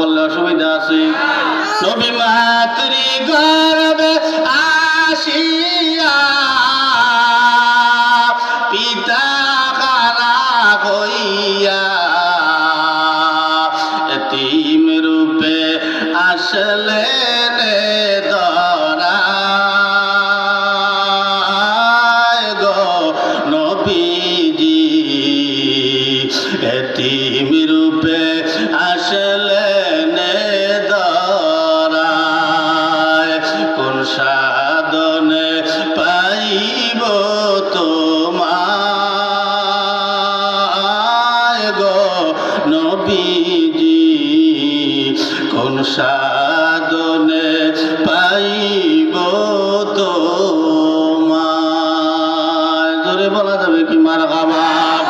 বললে অসুবিধা আছে। নবী মাতৃ গর্বে আসিয়া পিতা খানা হইয়া এতিম রূপে গো এতিম সাধনে পাইব তোমায় গো নবীজি। কোন সাধনে পাইব তোমায়। ধরে বলা যাবে কি মার খাবার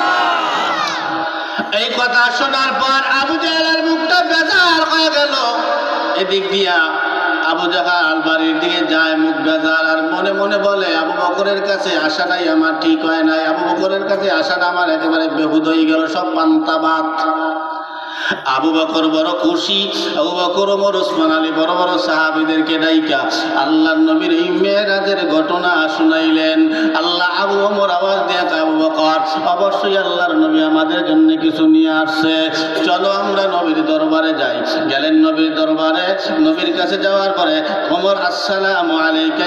এই কথা শোনার পর আবু জাহালের মুখটা বেজার হয়ে গেল। এদিক দিয়া আবু জাহাল বাড়ির দিকে যায়, মুখ বেজার আর মনে মনে বলে, আবু বকরের কাছে আসাটাই আমার ঠিক হয় নাই। আবু বকরের কাছে আসাটা আমার একেবারে বেহুদ হয়ে গেল, সব পান্তা ভাত আবু বকর বড় খুশি, আবু বকর ওমর, ওসমান আলী বড় বড় সাহাবিদেরকে ডাইকা আল্লাহ নবীর এই মেয়েরাজের ঘটনা শুনাইলেন। আল্লাহ আবু ওমর আওয়াজ দিয়ে বকর অবশ্যই আল্লাহর নবী আমাদের জন্য কিছু নিয়ে আসছে। চলো আমরা নবীর দরবারে যাই। গেলেন নবীর দরবারে। নবীর কাছে যাওয়ার পরে ওমর, আসসালাম আলাইকা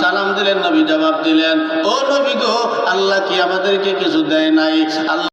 সালাম দিলেন, নবী জবাব দিলেন, ও নবী গো, আল্লাহ কি আমাদেরকে কিছু দেয় নাই? আল্লাহ